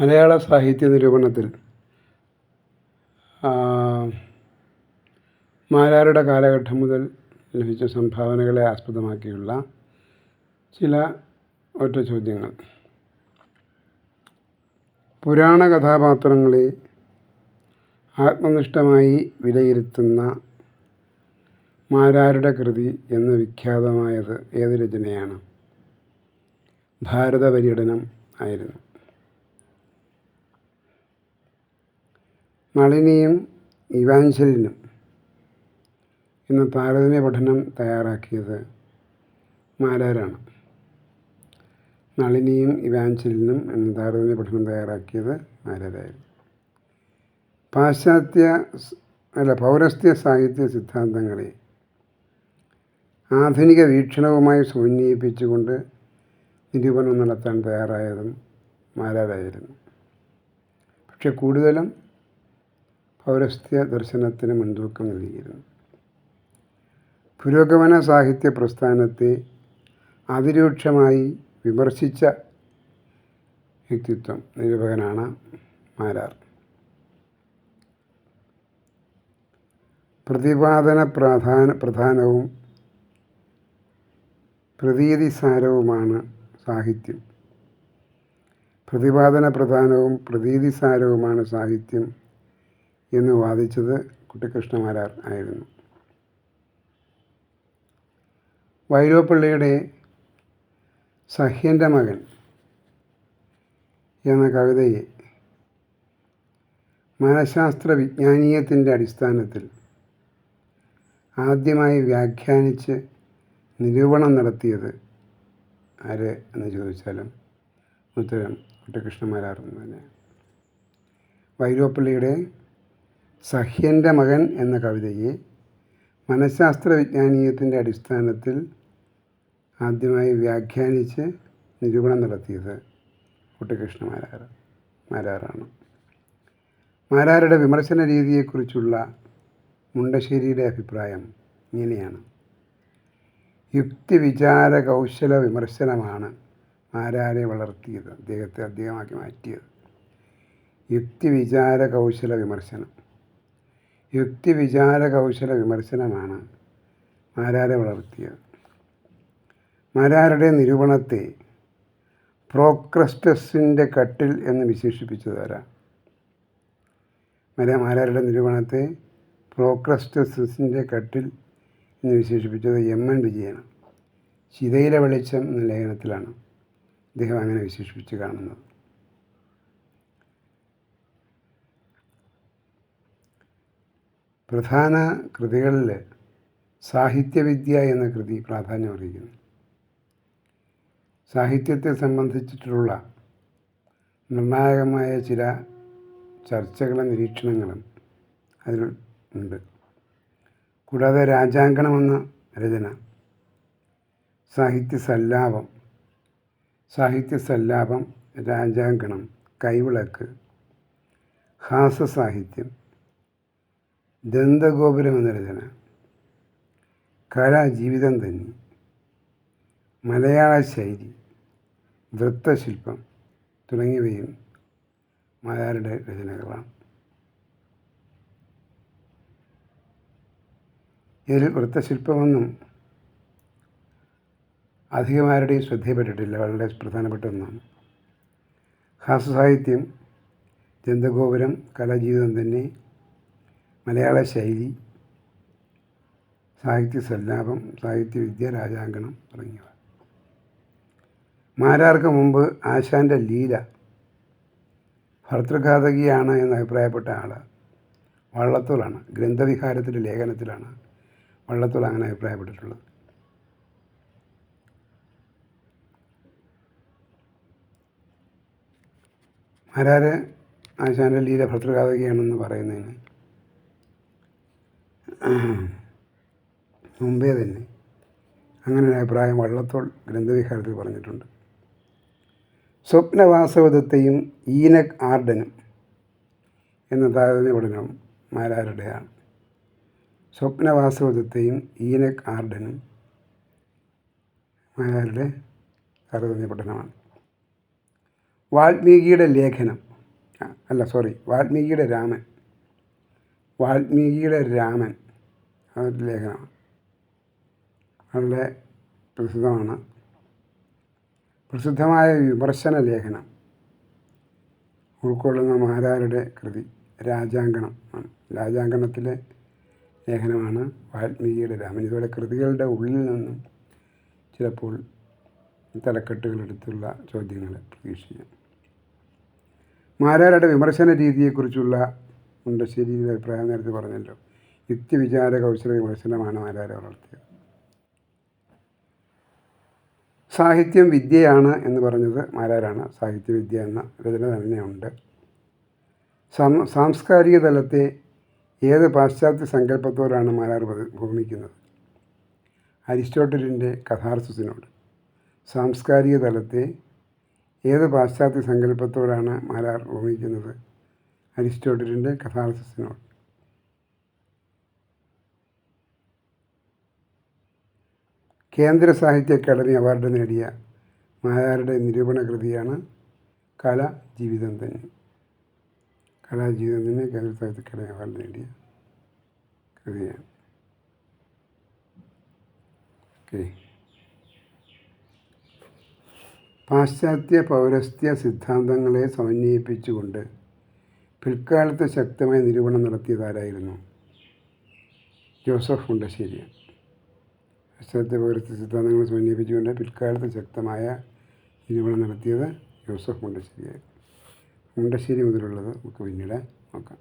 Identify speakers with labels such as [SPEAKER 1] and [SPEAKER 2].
[SPEAKER 1] മലയാള സാഹിത്യ നിരൂപണത്തിൽ മാരാരുടെ കാലഘട്ടം മുതൽ ലഭിച്ച സംഭാവനകളെ ആസ്പദമാക്കിയുള്ള ചില ഒറ്റ ചോദ്യങ്ങൾ. പുരാണ കഥാപാത്രങ്ങളെ ആത്മനിഷ്ഠമായി വിലയിരുത്തുന്ന മാരാരുടെ കൃതി എന്ന് വിഖ്യാതമായത് ഏത് രചനയാണ്? ഭാരത പര്യടനം ആയിരുന്നു. നളിനിയും ഇവാഞ്ചലിനും എന്ന താരതമ്യ പഠനം തയ്യാറാക്കിയത് മാരാരാണ്. നളിനിയും ഇവാഞ്ചലിനും എന്ന താരതമ്യ പഠനം തയ്യാറാക്കിയത് മാരാരായിരുന്നു. പാശ്ചാത്യ അല്ല പൗരസ്ത്യ സാഹിത്യ സിദ്ധാന്തങ്ങളെ ആധുനിക വീക്ഷണവുമായി സമന്വയിപ്പിച്ചുകൊണ്ട് നിരൂപണം നടത്താൻ തയ്യാറായതും മാരാരായിരുന്നു. പക്ഷെ കൂടുതലും പൗരസ്ത്യ ദർശനത്തിന് മുൻതൂക്കം നൽകിയിരുന്നു. പുരോഗമന സാഹിത്യ പ്രസ്ഥാനത്തെ അതിരൂക്ഷമായി വിമർശിച്ച വ്യക്തിത്വം നിരൂപകനാണ് മാരാർ. പ്രതിപാദന പ്രധാന പ്രധാനവും പ്രതീതിസാരവുമാണ് സാഹിത്യം. പ്രതിപാദന പ്രധാനവും പ്രതീതിസാരവുമാണ് സാഹിത്യം. എന്ന് വാദിച്ചത് കുട്ടിക്കൃഷ്ണമാരാർ ആയിരുന്നു. വൈരോപ്പിള്ളയുടെ സഹ്യന്റെ മകൻ എന്ന കവിതയെ മനഃശാസ്ത്ര വിജ്ഞാനീയത്തിന്റെ അടിസ്ഥാനത്തിൽ ആദ്യമായി വ്യാഖ്യാനിച്ച് നിരൂപണം നടത്തിയത് ആര് എന്ന് ചോദിച്ചാലും ഉത്തരം കുട്ടിക്കൃഷ്ണമാരാർ തന്നെ വൈലോപ്പിള്ളിയുടെ സഹ്യന്റെ മകൻ എന്ന കവിതയെ മനഃശാസ്ത്ര വിജ്ഞാനീയത്തിന്റെ അടിസ്ഥാനത്തിൽ ആദ്യമായി വ്യാഖ്യാനിച്ച് നിരൂപണം നടത്തിയത് കുട്ടിക്കൃഷ്ണ മാരാർ മാരാറാണ്. മാരാരുടെ വിമർശന രീതിയെക്കുറിച്ചുള്ള മുണ്ടശ്ശേരിയുടെ അഭിപ്രായം ഇങ്ങനെയാണ്. യുക്തി വിചാര കൗശല വിമർശനമാണ് മാരാരെ വളർത്തിയത് അദ്ദേഹത്തെ അദ്ദേഹമാക്കി മാറ്റിയത്. യുക്തി വിചാര കൗശല വിമർശനം. യുക്തി വിചാര കൗശല വിമർശനമാണ് മാരാരെ വളർത്തിയത്? മാരാരുടെ നിരൂപണത്തെ പ്രോക്രസ്റ്റസിന്റെ കട്ടിൽ എന്ന് വിശേഷിപ്പിച്ചത് ആരാ? മര മാരാരുടെ നിരൂപണത്തെ പ്രോക്രസ്റ്റസിന്റെ കട്ടിൽ എന്ന് വിശേഷിപ്പിച്ചത് എം എൻ വിജയനാണ്. ചിതയിലെ വെളിച്ചം എന്ന ലേഖനത്തിലാണ് അദ്ദേഹം അങ്ങനെ വിശേഷിപ്പിച്ച് കാണുന്നത്. പ്രധാന കൃതികളിൽ സാഹിത്യവിദ്യ എന്ന കൃതി പ്രാധാന്യം അറിയിക്കുന്നു സാഹിത്യത്തെ സംബന്ധിച്ചിട്ടുള്ള നിർണായകമായ ചില ചർച്ചകളും നിരീക്ഷണങ്ങളും അതിൽ ഉണ്ട്. കൂടാതെ രാജാങ്കണം എന്ന രചന സാഹിത്യ സല്ലാപം സാഹിത്യ സല്ലാപം രാജാങ്കണം കൈവിളക്ക് ഹാസസാഹിത്യം ദന്തഗോപുരം എന്ന രചന കലാജീവിതം തന്നെ. മലയാള ശൈലി വൃത്തശില്പം തുടങ്ങിയവയും മായാരുടെ രചനകളാണ്. ഇതിൽ വൃത്തശില്പമൊന്നും അധികമാരുടെയും ശ്രദ്ധയിൽപ്പെട്ടിട്ടില്ല. വളരെ പ്രധാനപ്പെട്ട ഒന്നാണ്. ഹാസ്യസാഹിത്യം ജന്തഗോപുരം കലാജീവിതം തന്നെ മലയാള ശൈലി സാഹിത്യ സല്ലാപം സാഹിത്യവിദ്യ രാജാങ്കണം തുടങ്ങിയവ. മാരാർക്ക് മുമ്പ് ആശാന്റെ ലീല ഭർത്തൃഘാതകിയാണ് എന്ന് അഭിപ്രായപ്പെട്ട ആൾ വള്ളത്തോളാണ്. ഗ്രന്ഥവിഹാരത്തിന്റെ ലേഖനത്തിലാണ് വള്ളത്തോൾ അങ്ങനെ അഭിപ്രായപ്പെട്ടിട്ടുള്ളത്. മാരാർ ആശാന്റെ ലീല ഭർത്തൃഘാതകിയാണെന്ന് പറയുന്നതിന് മുമ്പേ തന്നെ അങ്ങനെ ഒരു അഭിപ്രായം വള്ളത്തോൾ ഗ്രന്ഥവിഹാരത്തിൽ പറഞ്ഞിട്ടുണ്ട്. സ്വപ്നവാസവദത്തെയും ഈനക് ആർഡനും എന്ന താരതമ്യ പഠനം മാരാരുടെയാണ്. സ്വപ്നവാസവദത്തെയും ഈനക് ആർഡനും മാരാരുടെ താരതമ്യ പഠനമാണ്. വാൽമീകിയുടെ ലേഖനം അല്ല സോറി വാൽമീകിയുടെ രാമൻ. വാൽമീകിയുടെ രാമൻ അതൊരു ലേഖനമാണ് വളരെ പ്രസിദ്ധമാണ്. പ്രസിദ്ധമായ വിമർശന ലേഖനം. ഉൾക്കൊള്ളുന്ന മഹാരാരുടെ കൃതി രാജാങ്കണം ആണ്. രാജാങ്കണത്തിലെ ലേഖനമാണ് വാൽമീകിയുടെ രാമൻ. ഇതുപോലെ കൃതികളുടെ ഉള്ളിൽ നിന്നും ചിലപ്പോൾ തലക്കെട്ടുകളെടുത്തുള്ള ചോദ്യങ്ങൾ പ്രതീക്ഷിക്കാം. മാരാരുടെ വിമർശന രീതിയെക്കുറിച്ചുള്ള മുണ്ടശ്ശേരിയുടെ അഭിപ്രായം നേരത്തെ പറഞ്ഞല്ലോ. യുക്തിവിചാര കൗശല വിമർശനമാണ് മാരാരെ വളർത്തിയത്. സാഹിത്യം വിദ്യയാണ് എന്ന് പറഞ്ഞത് മാരാരാണ്. സാഹിത്യവിദ്യ എന്ന രചന തന്നെയുണ്ട്. സം സാംസ്കാരിക തലത്തെ ഏത് പാശ്ചാത്യ സങ്കല്പത്തോടാണ് മാരാർ ഭൂമിക്കുന്നത്? അരിസ്റ്റോട്ടലിന്റെ കഥാർത്ഥത്തിനോട് സാംസ്കാരിക തലത്തെ ഏത് പാശ്ചാത്യ സങ്കല്പത്തോടാണ് മാരാർ ഭൂമിക്കുന്നത്? അരിസ്റ്റോട്ടലിന്റെ കഥാർസിസിനോട് കേന്ദ്ര സാഹിത്യ അക്കാദമി അവാർഡ് നേടിയ മായാരുടെ നിരൂപണ കൃതിയാണ് കല ജീവിതം തന്നെ കലാജീവിതം തന്നെ കേന്ദ്ര സാഹിത്യ അക്കാദമി അവാർഡ് നേടിയ കൃതിയാണ്. ഓക്കെ. പാശ്ചാത്യ പൗരസ്ത്യ സിദ്ധാന്തങ്ങളെ സമന്വയിപ്പിച്ചുകൊണ്ട് പിൽക്കാലത്ത് ശക്തമായ നിരൂപണം നടത്തിയതാരായിരുന്നു? ജോസഫ് മുണ്ടശ്ശേരിയാണ് പാശ്ചാത്യ പൗരസ്ത്യ സിദ്ധാന്തങ്ങൾ സമന്വയിപ്പിച്ചുകൊണ്ട് പിൽക്കാലത്ത് ശക്തമായ നിരൂപണം നടത്തിയത് ജോസഫ് മുണ്ടശ്ശേരിയായിരുന്നു. മുണ്ടശ്ശേരി മുതലുള്ളത് നമുക്ക് പിന്നീട് നോക്കാം.